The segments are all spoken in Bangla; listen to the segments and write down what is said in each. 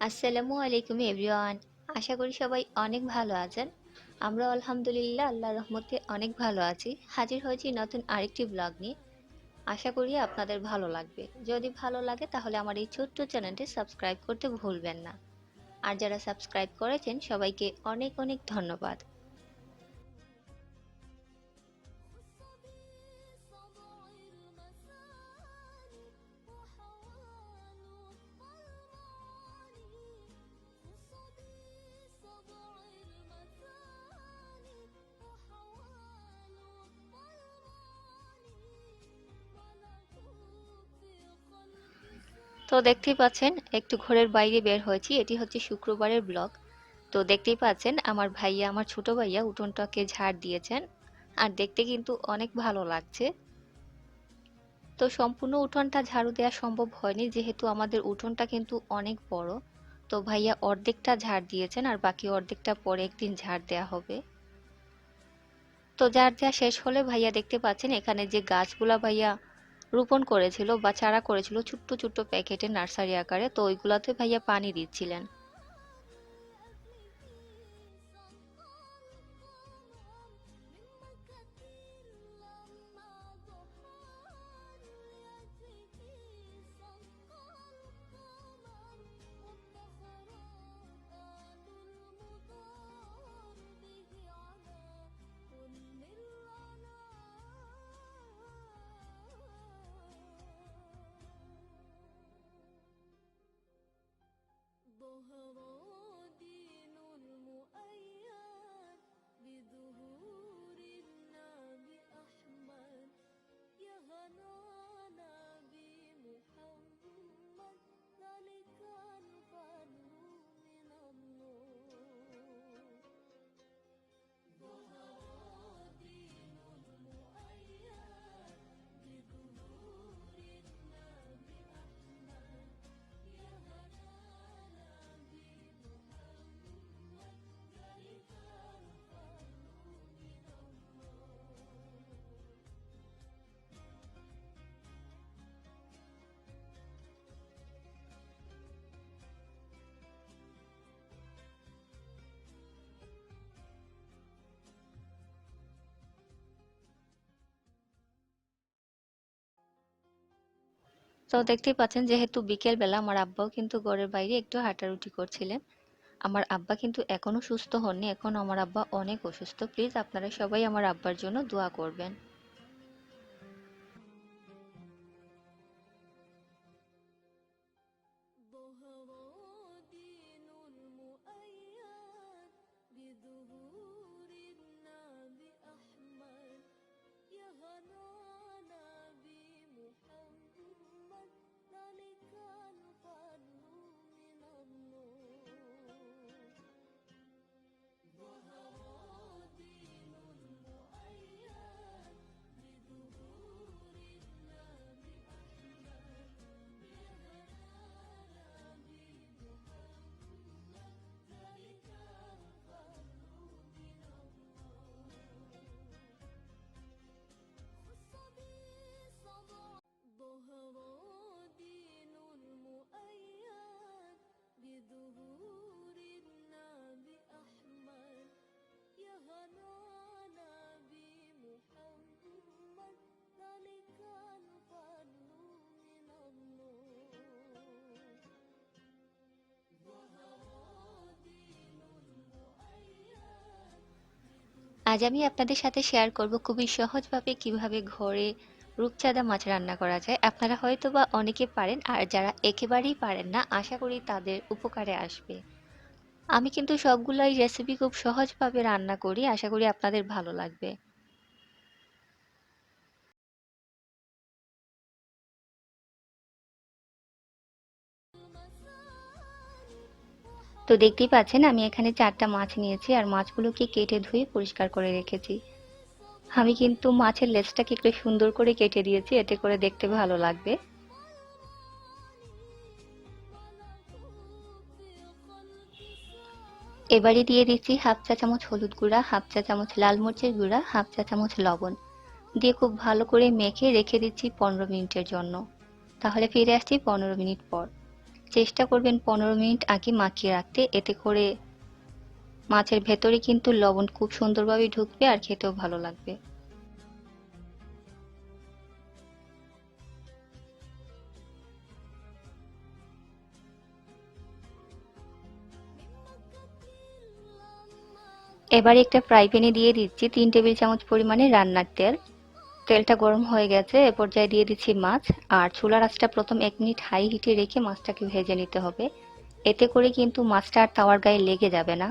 আসসালামু আলাইকুম এভরিওয়ান, আশা করি সবাই অনেক ভালো আছেন। আমরা আলহামদুলিল্লাহ আল্লাহ রহমতে অনেক ভালো আছি। হাজির হয়েছি নতুন আরেকটি ব্লগ নিয়ে। আশা করি আপনাদের ভালো লাগবে। যদি ভালো লাগে তাহলে আমার এই ছোট্ট চ্যানেলটি সাবস্ক্রাইব করতে ভুলবেন না। আর যারা সাবস্ক্রাইব করেছেন সবাইকে অনেক অনেক ধন্যবাদ। তো দেখতেই পাচ্ছেন, একটু ঘরের বাইরে বের হয়েছি। এটি হচ্ছে শুক্রবারের ব্লগ। তো দেখতেই পাচ্ছেন, আমার ভাইয়া, আমার ছোট ভাইয়া উঠোনটাকে ঝাড় দিয়েছেন। আর দেখতে কিন্তু অনেক ভালো লাগছে। তো সম্পূর্ণ উঠোনটা ঝাড়ু দেওয়া সম্ভব হয়নি, যেহেতু আমাদের উঠোনটা কিন্তু অনেক বড়। তো ভাইয়া অর্ধেকটা ঝাড় দিয়েছেন আর বাকি অর্ধেকটা পরে একদিন ঝাড় দেওয়া হবে। তো ঝাড় দেওয়া শেষ হলে ভাইয়া দেখতে পাচ্ছেন, এখানে যে গাছগুলা ভাইয়া রোপণ করেছিল বা চারা করেছিল ছোট্ট ছোট্ট প্যাকেটে নার্সারি আকারে। তো ওইগুলাতে ভাইয়া পানি দিচ্ছিলেন। তো দেখতেই পাচ্ছেন, যেহেতু বিকেল বেলা আমার আব্বাও কিন্তু ঘরের বাইরে একটু হাঁটারুটি করছিলেন। আমার আব্বা কিন্তু এখনও সুস্থ হননি, এখন আমার আব্বা অনেক অসুস্থ। প্লিজ আপনারা সবাই আমার আব্বার জন্য দোয়া করবেন। আজ আমি আপনাদের সাথে শেয়ার করব খুবই সহজভাবে কীভাবে ঘরে রূপচাঁদা মাছ রান্না করা যায়। আপনারা হয়তো বা অনেকে পারেন, আর যারা একেবারেই পারেন না, আশা করি তাদের উপকারে আসবে। আমি কিন্তু সবগুলাই রেসিপি খুব সহজভাবে রান্না করি, আশা করি আপনাদের ভালো লাগবে। তো দেখতেই পাচ্ছেন, আমি এখানে চারটা মাছ নিয়েছি আর মাছগুলোকে কেটে ধুয়ে পরিষ্কার করে রেখেছি। আমি কিন্তু মাছের লেজটাকে একটু সুন্দর করে কেটে দিয়েছি, এতে করে দেখতে ভালো লাগবে। এবারে দিয়ে দিচ্ছি হাফ চা চামচ হলুদ গুঁড়া, হাফ চা চামচ লাল মরিচের গুঁড়া, হাফ চা চামচ লবণ। দিয়ে খুব ভালো করে মেখে রেখে দিচ্ছি পনেরো মিনিটের জন্য। তাহলে ফিরে আসছি পনেরো মিনিট পর। চেষ্টা করবেন পনেরো মিনিট আগে মাখিয়ে রাখতে। এতে করে মাছের ভেতরে কিন্তু লবণ খুব সুন্দরভাবে ঢুকবে আর খেতেও ভালো লাগবে। এবার একটা ফ্রাই প্যানে দিয়ে দিচ্ছি তিন টেবিল চামচ পরিমাণে রান্নার তেল। তেলটা গরম হয়ে গেছে, এ পর্যায়ে দিয়ে দিচ্ছি মাছ। আর চুলার আঁচটা প্রথম এক মিনিট হাই হিটে রেখে মাছটাকে ভেজে নিতে হবে। এতে করে কিন্তু মাছটা আর তাওয়ার গায়ে লেগে যাবে না।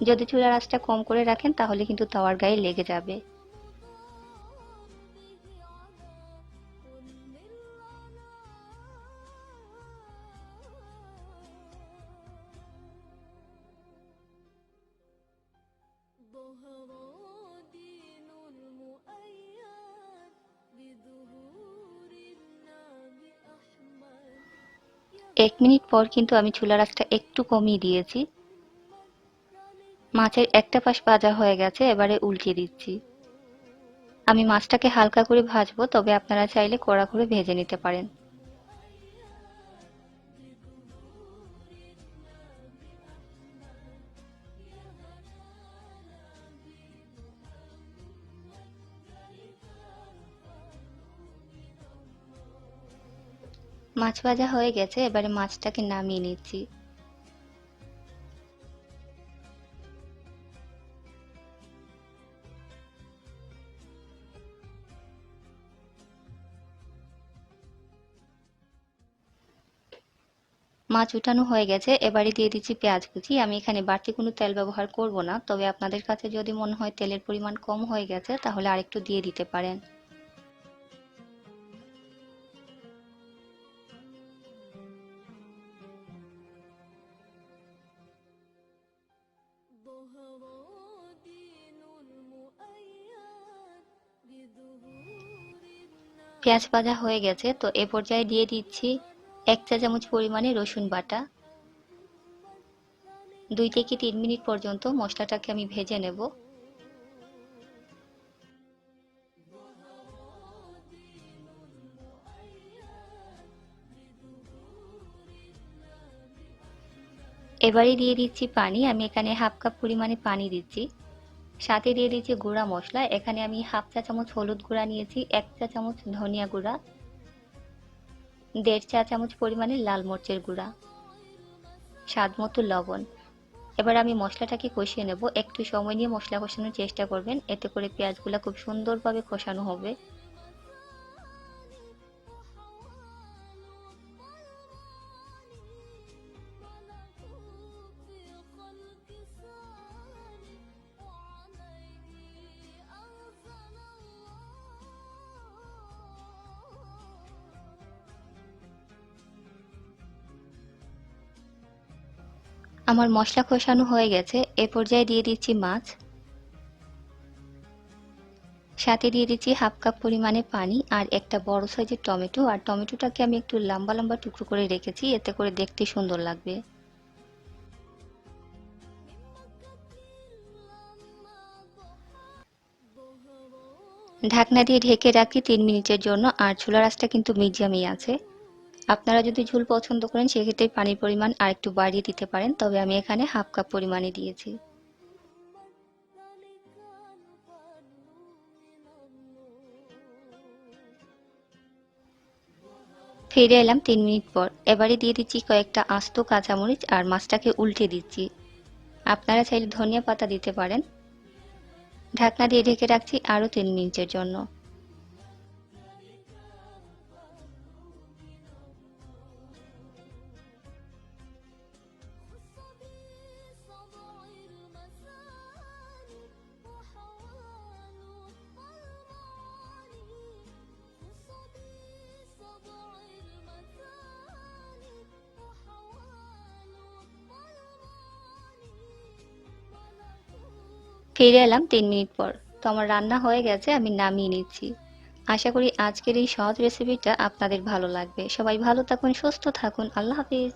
যদি চুলার আঁচটা কম করে রাখেন, তাহলে কিন্তু তাওয়ার গায়ে লেগে যাবে। এক মিনিট পর কিন্তু আমি চুলার আঁচটা একটু কমিয়ে দিয়েছি। মাছের একটা পাশ ভাজা হয়ে গেছে, এবারে উল্টে দিচ্ছি। আমি মাছটাকে হালকা করে ভাজবো, তবে আপনারা চাইলে কড়া করে ভেজে নিতে পারেন। মাছ ভাজা হয়ে গেছে, এবারে মাছটাকে নামিয়ে নিচ্ছি। মাছ উঠানো হয়ে গেছে, এবারে দিয়ে দিচ্ছি পেঁয়াজ কুচি। আমি এখানে বাড়তি কোনো তেল ব্যবহার করব না, তবে আপনাদের কাছে যদি মনে হয় তেলের পরিমাণ কম হয়ে গেছে, তাহলে আরেকটু দিয়ে দিতে পারেন। পেঁয়াজ ভাজা হয়ে গেছে, তো এ পর্যায়ে দিয়ে দিচ্ছি এক চা চামচ পরিমাণে রসুন বাটা। দুই থেকে তিন মিনিট পর্যন্ত মশলাটাকে আমি ভেজে নেব। এবারে দিয়ে দিচ্ছি পানি, আমি এখানে হাফ কাপ পরিমাণে পানি দিচ্ছি। সাথে দিয়ে দিয়েছি গুঁড়া মশলা। এখানে আমি হাফ চা চামচ হলুদ গুঁড়া নিয়েছি, এক চা চামচ ধনিয়া গুঁড়া, দেড় চা চামচ পরিমাণে লাল মরচের গুঁড়া, স্বাদ মতো লবণ। এবার আমি মশলাটাকে কষিয়ে নেব। একটু সময় নিয়ে মশলা কষানোর চেষ্টা করবেন, এতে করে পেঁয়াজগুলো খুব সুন্দরভাবে কষানো হবে। আমার মশলা কষানো হয়ে গেছে, এ পর্যায়ে দিয়ে দিচ্ছি মাছ। সাথে দিয়ে দিচ্ছি হাফ কাপ পরিমাণে পানি আর একটা বড় সাইজের টমেটো। আর টমেটোটাকে আমি একটু লম্বা লম্বা টুকরো করে রেখেছি, এতে করে দেখতে সুন্দর লাগবে। ঢাকনা দিয়ে ঢেকে রাখি তিন মিনিটের জন্য, আর চুলার আঁচটা কিন্তু মিডিয়ামই আছে। আপনারা যদি ঝোল পছন্দ করেন, সেক্ষেত্রে পানির পরিমাণ আর একটু বাড়িয়ে দিতে পারেন। তবে আমি এখানে হাফ কাপ পরিমাণে দিয়েছি। ফিরে এলাম তিন মিনিট পর। এবারে দিয়ে দিচ্ছি কয়েকটা আস্ত কাঁচামরিচ আর মাছটাকে উল্টে দিচ্ছি। আপনারা চাইলে ধনিয়া পাতা দিতে পারেন। ঢাকনা দিয়ে ঢেকে রাখছি আরও তিন মিনিটের জন্য। ফিরে এলাম তিন মিনিট পর। তো আমার রান্না হয়ে গেছে, আমি নামিয়ে নিচ্ছি। আশা করি আজকের এই সহজ রেসিপিটা আপনাদের ভালো লাগবে। সবাই ভালো থাকুন, সুস্থ থাকুন। আল্লাহ হাফিজ।